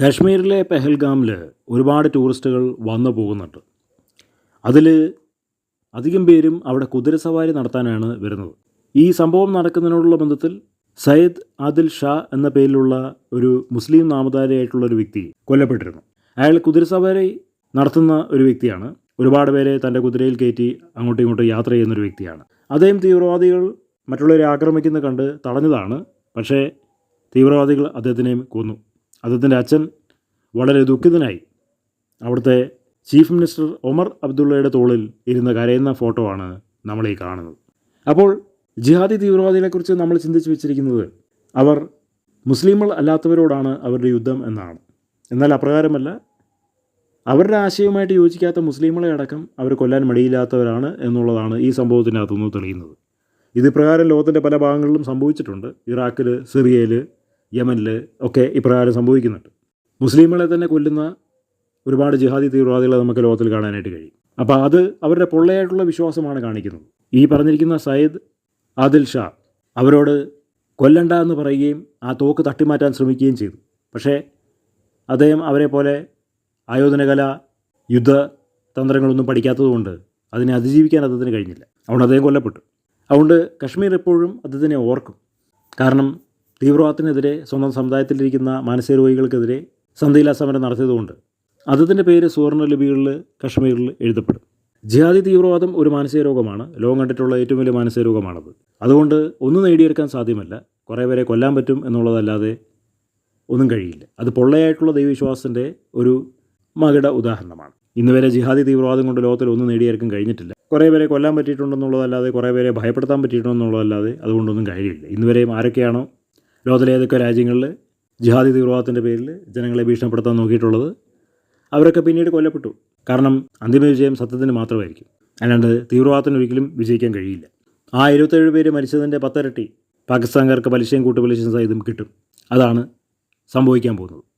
കാശ്മീരിലെ പെഹൽഗാമിൽ ഒരുപാട് ടൂറിസ്റ്റുകൾ വന്നു പോകുന്നുണ്ട്. അതിൽ അധികം പേരും അവിടെ കുതിര സവാരി നടത്താനാണ് വരുന്നത്. ഈ സംഭവം നടക്കുന്നതിനോടുള്ള ബന്ധത്തിൽ സയ്യിദ് ആദിൽ ഷാ എന്ന പേരിലുള്ള ഒരു മുസ്ലിം നാമധാരിയായിട്ടുള്ള ഒരു വ്യക്തി കൊല്ലപ്പെട്ടിരുന്നു. അയാൾ കുതിര സവാരി നടത്തുന്ന ഒരു വ്യക്തിയാണ്. ഒരുപാട് പേരെ തന്റെ കുതിരയിൽ കയറ്റി അങ്ങോട്ടും ഇങ്ങോട്ടും യാത്ര ചെയ്യുന്ന ഒരു വ്യക്തിയാണ്. അദ്ദേഹം തീവ്രവാദികൾ മറ്റുള്ളവരെ ആക്രമിക്കുന്നത് കണ്ട് തടഞ്ഞതാണ്. പക്ഷേ തീവ്രവാദികൾ അദ്ദേഹത്തിനെയും കൊന്നു. അദ്ദേഹത്തിന്റെ അച്ഛൻ വളരെ ദുഃഖിതനായി. അവിടുത്തെ ചീഫ് മിനിസ്റ്റർ ഒമർ അബ്ദുള്ളയുടെ തോളിൽ ഇരുന്ന് കരയുന്ന ഫോട്ടോ ആണ് നമ്മൾ ഈ കാണുന്നത്. അപ്പോൾ ജിഹാദി തീവ്രവാദികളെക്കുറിച്ച് നമ്മൾ ചിന്തിച്ച് വെച്ചിരിക്കുന്നത് അവർ മുസ്ലിങ്ങൾ അല്ലാത്തവരോടാണ് അവരുടെ യുദ്ധം എന്നാണ്. എന്നാൽ അപ്രകാരമല്ല അവരുടെ ആശയവുമായിട്ട് യോജിക്കാത്ത മുസ്ലിങ്ങളെ അടക്കം അവർ കൊല്ലാൻ മടിയില്ലാത്തവരാണ് എന്നുള്ളതാണ് ഈ സംഭവത്തിനകത്തുനിന്ന് തെളിയുന്നത്. ഇത് പ്രകാരം ലോകത്തിന്റെ പല ഭാഗങ്ങളിലും സംഭവിച്ചിട്ടുണ്ട്. ഇറാഖിൽ സിറിയയിൽ യമനിൽ ഒക്കെ ഇപ്രകാരം സംഭവിക്കുന്നുണ്ട്. മുസ്ലിങ്ങളെ തന്നെ കൊല്ലുന്ന ഒരുപാട് ജിഹാദി തീവ്രവാദികളെ നമുക്ക് ലോകത്തിൽ കാണാനായിട്ട് കഴിയും. അപ്പോൾ അത് അവരുടെ പൊള്ളയായിട്ടുള്ള വിശ്വാസമാണ് കാണിക്കുന്നത്. ഈ പറഞ്ഞിരിക്കുന്ന സയ്യിദ് ആദിൽ ഷാ അവരോട് കൊല്ലണ്ട എന്ന് പറയുകയും ആ തോക്ക് തട്ടിമാറ്റാൻ ശ്രമിക്കുകയും ചെയ്തു. പക്ഷേ അദ്ദേഹം അവരെ പോലെ ആയോധനകല യുദ്ധ തന്ത്രങ്ങളൊന്നും പഠിക്കാത്തതുകൊണ്ട് അതിനെ അതിജീവിക്കാൻ അദ്ദേഹത്തിന് കഴിഞ്ഞില്ല. അതുകൊണ്ട് അദ്ദേഹം കൊല്ലപ്പെട്ടു. അതുകൊണ്ട് കശ്മീർ എപ്പോഴും അദ്ദേഹത്തിനെ ഓർക്കും. കാരണം തീവ്രവാദത്തിനെതിരെ സ്വന്തം സമുദായത്തിലിരിക്കുന്ന മാനസിക രോഗികൾക്കെതിരെ സന്ധിയില്ലാ സമരം നടത്തിയതുകൊണ്ട് അദ്ദേഹത്തിന്റെ പേര് സുവർണ ലിപികളിൽ കശ്മീരിൽ എഴുതപ്പെടും. ജിഹാദി തീവ്രവാദം ഒരു മാനസിക രോഗമാണ്. ലോകം കണ്ടിട്ടുള്ള ഏറ്റവും വലിയ മാനസിക രോഗമാണത്. അതുകൊണ്ട് ഒന്നും നേടിയെടുക്കാൻ സാധ്യമല്ല. കുറേ പേരെ കൊല്ലാൻ പറ്റും എന്നുള്ളതല്ലാതെ ഒന്നും കഴിയില്ല. അത് പൊള്ളയായിട്ടുള്ള ദൈവവിശ്വാസത്തിന്റെ ഒരു മകട ഉദാഹരണമാണ്. ഇന്ന് വരെ ജിഹാദി തീവ്രവാദം കൊണ്ട് ലോകത്തിൽ ഒന്നും നേടിയെടുക്കാൻ കഴിഞ്ഞിട്ടില്ല. കുറേ പേരെ കൊല്ലാൻ പറ്റിയിട്ടുണ്ടെന്നുള്ളതല്ലാതെ കുറേ പേരെ ഭയപ്പെടുത്താൻ പറ്റിയിട്ടുണ്ടെന്നുള്ളതല്ലാതെ അതുകൊണ്ടൊന്നും കാര്യമില്ല. ഇന്ന് വരെയും ആരൊക്കെയാണോ ലോകത്തിലെ ഏതൊക്കെ രാജ്യങ്ങളിൽ ജിഹാദി തീവ്രവാദത്തിന്റെ പേരിൽ ജനങ്ങളെ ഭീഷണിപ്പെടുത്താൻ നോക്കിയിട്ടുള്ളത് അവരൊക്കെ പിന്നീട് കൊല്ലപ്പെട്ടു. കാരണം അന്തിമ വിജയം സത്യത്തിന് മാത്രമായിരിക്കും. അല്ലാണ്ട് തീവ്രവാദത്തിന് ഒരിക്കലും വിജയിക്കാൻ കഴിയില്ല. ആ ഇരുപത്തേഴ് പേര് മരിച്ചതിന്റെ പത്തരട്ടി പാകിസ്ഥാൻകാർക്ക് പലിശയും കൂട്ടുപലിശയും സഹിതം കിട്ടും. അതാണ് സംഭവിക്കാൻ പോകുന്നത്.